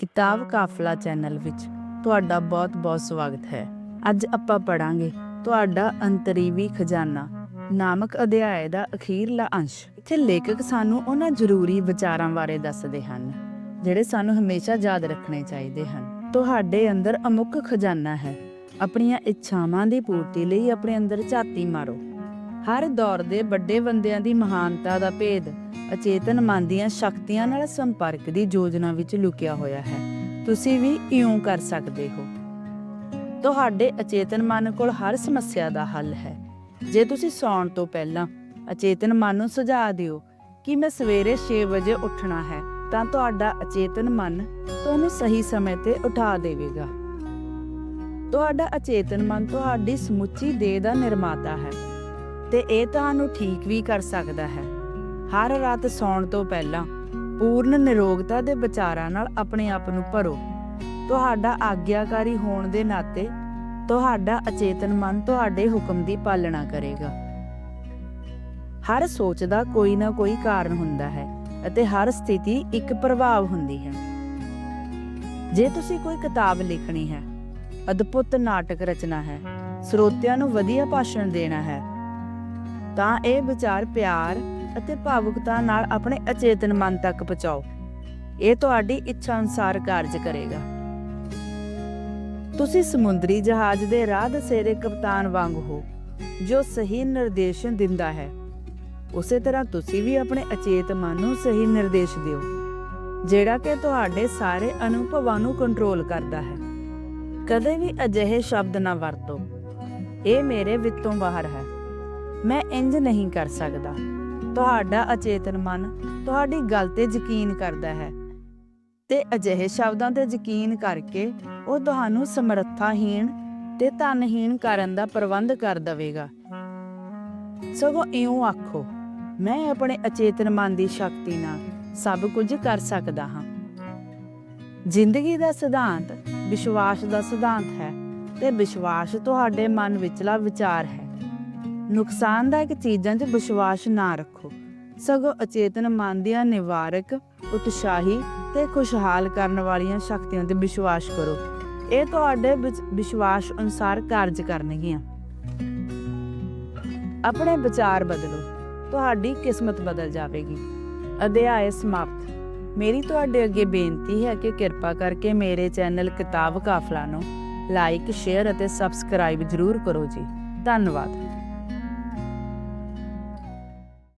ਕਿਤਾਬ ਕਾਫਲਾ ਚੈਨਲ ਵਿੱਚ ਤੁਹਾਡਾ ਬਹੁਤ-ਬਹੁਤ ਸਵਾਗਤ ਹੈ। ਅੱਜ ਆਪਾਂ ਪੜਾਂਗੇ ਤੁਹਾਡਾ ਅੰਤਰੀਵੀ ਖਜ਼ਾਨਾ ਨਾਮਕ ਅਧਿਆਇ ਦਾ ਅਖੀਰਲਾ ਅੰਸ਼। ਇੱਥੇ ਲੇਖਕ ਸਾਨੂੰ ਉਹਨਾਂ ਜ਼ਰੂਰੀ ਵਿਚਾਰਾਂ ਬਾਰੇ ਦੱਸਦੇ ਹਨ, ਜਿਹੜੇ ਸਾਨੂੰ ਹਮੇਸ਼ਾ ਯਾਦ ਰੱਖਣੇ ਚਾਹੀਦੇ ਹਨ। ਤੁਹਾਡੇ ਅੰਦਰ ਅਮੁੱਕ ਖਜ਼ਾਨਾ ਹੈ। ਆਪਣੀਆਂ ਇੱਛਾਵਾਂ ਦੀ ਪੂਰਤੀ ਲਈ ਆਪਣੇ ਅੰਦਰ ਝਾਤੀ ਮਾਰੋ। ਹਰ ਦੌਰ ਦੇ ਵੱਡੇ ਬੰਦਿਆਂ ਦੀ ਮਹਾਨਤਾ ਦਾ ਭੇਦ ਅਚੇਤਨ ਮਨ ਦੀਆਂ ਸ਼ਕਤੀਆਂ ਨਾਲ ਸੰਪਰਕ ਦੀ ਯੋਜਨਾ ਵਿੱਚ ਲੁਕਿਆ ਹੋਇਆ ਹੈ। ਤੁਸੀਂ ਵੀ ਇਉਂ ਕਰ ਸਕਦੇ ਹੋ। ਤੁਹਾਡੇ ਅਚੇਤਨ ਮਨ ਕੋਲ ਹਰ ਸਮੱਸਿਆ ਦਾ ਹੱਲ ਹੈ। ਜੇ ਤੁਸੀਂ ਸੌਣ ਤੋਂ ਪਹਿਲਾਂ ਅਚੇਤਨ ਮਨ ਨੂੰ ਸੁਝਾ ਦਿਓ ਕਿ ਮੈਂ ਸਵੇਰੇ 6 ਵਜੇ ਉੱਠਣਾ ਹੈ, ਤਾਂ ਤੁਹਾਡਾ ਅਚੇਤਨ ਮਨ ਤੁਹਾਨੂੰ ਸਹੀ ਸਮੇਂ ਤੇ ਉਠਾ ਦੇਵੇਗਾ। ਤੁਹਾਡਾ ਅਚੇਤਨ ਮਨ ਤੁਹਾਡੀ ਸਮੁੱਚੀ ਦੇਹ ਦਾ ਨਿਰਮਾਤਾ ਹੈ। ਤੇ ਇਹ ਤੁਹਾਨੂੰ ਠੀਕ ਵੀ ਕਰ ਸਕਦਾ ਹੈ। ਹਰ ਰਾਤ ਸੌਣ ਤੋਂ ਪਹਿਲਾਂ ਪੂਰਨ ਨਿਰੋਗਤਾ ਦੇ ਵਿਚਾਰਾਂ ਨਾਲ ਆਪਣੇ ਆਪ ਨੂੰ ਭਰੋ। ਤੁਹਾਡਾ ਆਗਿਆਕਾਰੀ ਹੋਣ ਦੇ ਨਾਤੇ ਤੁਹਾਡਾ ਅਚੇਤਨ ਮਨ ਤੁਹਾਡੇ ਹੁਕਮ ਦੀ ਪਾਲਣਾ ਕਰੇਗਾ। ਹਰ ਸੋਚ ਦਾ ਕੋਈ ਨਾ ਕੋਈ ਕਾਰਨ ਹੁੰਦਾ ਹੈ ਅਤੇ ਹਰ ਸਥਿਤੀ ਇੱਕ ਪ੍ਰਭਾਵ ਹੁੰਦੀ ਹੈ। ਜੇ ਤੁਸੀਂ ਕੋਈ ਕਿਤਾਬ ਲਿਖਣੀ ਹੈ, ਅਦਭੁਤ ਨਾਟਕ ਰਚਨਾ ਹੈ, ਸਰੋਤਿਆਂ ਨੂੰ ਵਧੀਆ ਭਾਸ਼ਣ ਦੇਣਾ ਹੈ ਤਾਂ ਇਹ ਵਿਚਾਰ ਪਿਆਰ ਅਤੇ ਭਾਵੁਕਤਾ ਨਾਲ ਆਪਣੇ ਅਚੇਤਨ ਮਨ ਤੱਕ ਪਹੁੰਚਾਓ। ਇਹ ਤੁਹਾਡੀ ਇੱਛਾ ਅਨੁਸਾਰ ਕਾਰਜ ਕਰੇਗਾ। ਤੁਸੀਂ ਸਮੁੰਦਰੀ ਜਹਾਜ਼ ਦੇ ਰਾਹ ਦਸੇਰੇ ਕਪਤਾਨ ਵਾਂਗ ਹੋ, ਜੋ ਸਹੀ ਨਿਰਦੇਸ਼ਨ ਦਿੰਦਾ ਹੈ। ਉਸੇ ਤਰ੍ਹਾਂ ਤੁਸੀਂ ਵੀ ਆਪਣੇ ਅਚੇਤ ਮਨ ਨੂੰ ਸਹੀ ਨਿਰਦੇਸ਼ ਦਿਓ, ਜਿਹੜਾ ਕਿ ਤੁਹਾਡੇ ਸਾਰੇ ਅਨੁਭਵਾਂ ਨੂੰ ਕੰਟਰੋਲ ਕਰਦਾ ਹੈ। ਕਦੇ ਵੀ ਅਜਿਹੇ ਸ਼ਬਦ ਨਾ ਵਰਤੋ। ਇਹ ਮੇਰੇ ਵਿੱਤੋਂ ਬਾਹਰ ਹੈ। ਮੈਂ ਇੰਜ ਨਹੀਂ ਕਰ ਸਕਦਾ। ਤੁਹਾਡਾ ਅਚੇਤਨ ਮਨ ਤੁਹਾਡੀ ਗੱਲ ਤੇ ਯਕੀਨ ਕਰਦਾ ਹੈ। ਤੇ ਅਜਿਹੇ ਸ਼ਬਦਾਂ ਤੇ ਯਕੀਨ ਕਰਕੇ ਉਹ ਤੁਹਾਨੂੰ ਸਮਰੱਥਾਹੀਣ ਤੇ ਧਨਹੀਣ ਕਰਨ ਦਾ ਪ੍ਰਬੰਧ ਕਰ ਦੇਵੇਗਾ। ਸਗੋਂ ਇਉਂ ਆਖੋ, ਮੈਂ ਆਪਣੇ ਅਚੇਤਨ ਮਨ ਦੀ ਸ਼ਕਤੀ ਨਾਲ ਸਭ ਕੁਝ ਕਰ ਸਕਦਾ ਹਾਂ। ਜ਼ਿੰਦਗੀ ਦਾ ਸਿਧਾਂਤ ਵਿਸ਼ਵਾਸ ਦਾ ਸਿਧਾਂਤ ਹੈ ਤੇ ਵਿਸ਼ਵਾਸ ਤੁਹਾਡੇ ਮਨ ਵਿਚਲਾ ਵਿਚਾਰ ਹੈ। ਨੁਕਸਾਨਦਾਇਕ ਚੀਜ਼ਾਂ 'ਚ ਵਿਸ਼ਵਾਸ ਨਾ ਰੱਖੋ। ਸਗੋਂ ਅਚੇਤਨ ਮਨ ਦੀਆਂ ਨਿਵਾਰਕ, ਉਤਸ਼ਾਹੀ ਤੇ ਖੁਸ਼ਹਾਲ ਕਰਨ ਵਾਲੀਆਂ ਸ਼ਕਤੀਆਂ ਤੇ ਵਿਸ਼ਵਾਸ ਕਰੋ। ਇਹ ਤੁਹਾਡੇ ਵਿਸ਼ਵਾਸ ਅਨੁਸਾਰ ਕਾਰਜ ਕਰਨਗੀਆਂ। ਆਪਣੇ ਵਿਚਾਰ ਬਦਲੋ। ਤੁਹਾਡੀ ਕਿਸਮਤ ਬਦਲ ਜਾਵੇਗੀ। ਅਧਿਆਇ ਸਮਾਪਤ। ਮੇਰੀ ਤੁਹਾਡੇ ਅੱਗੇ ਬੇਨਤੀ ਹੈ ਕਿ ਕਿਰਪਾ ਕਰਕੇ ਮੇਰੇ ਚੈਨਲ ਕਿਤਾਬ ਕਾਫਲਾ ਨੂੰ ਲਾਈਕ, ਸ਼ੇਅਰ ਅਤੇ ਸਬਸਕ੍ਰਾਈਬ ਜ਼ਰੂਰ ਕਰੋ ਜੀ। ਧੰਨਵਾਦ।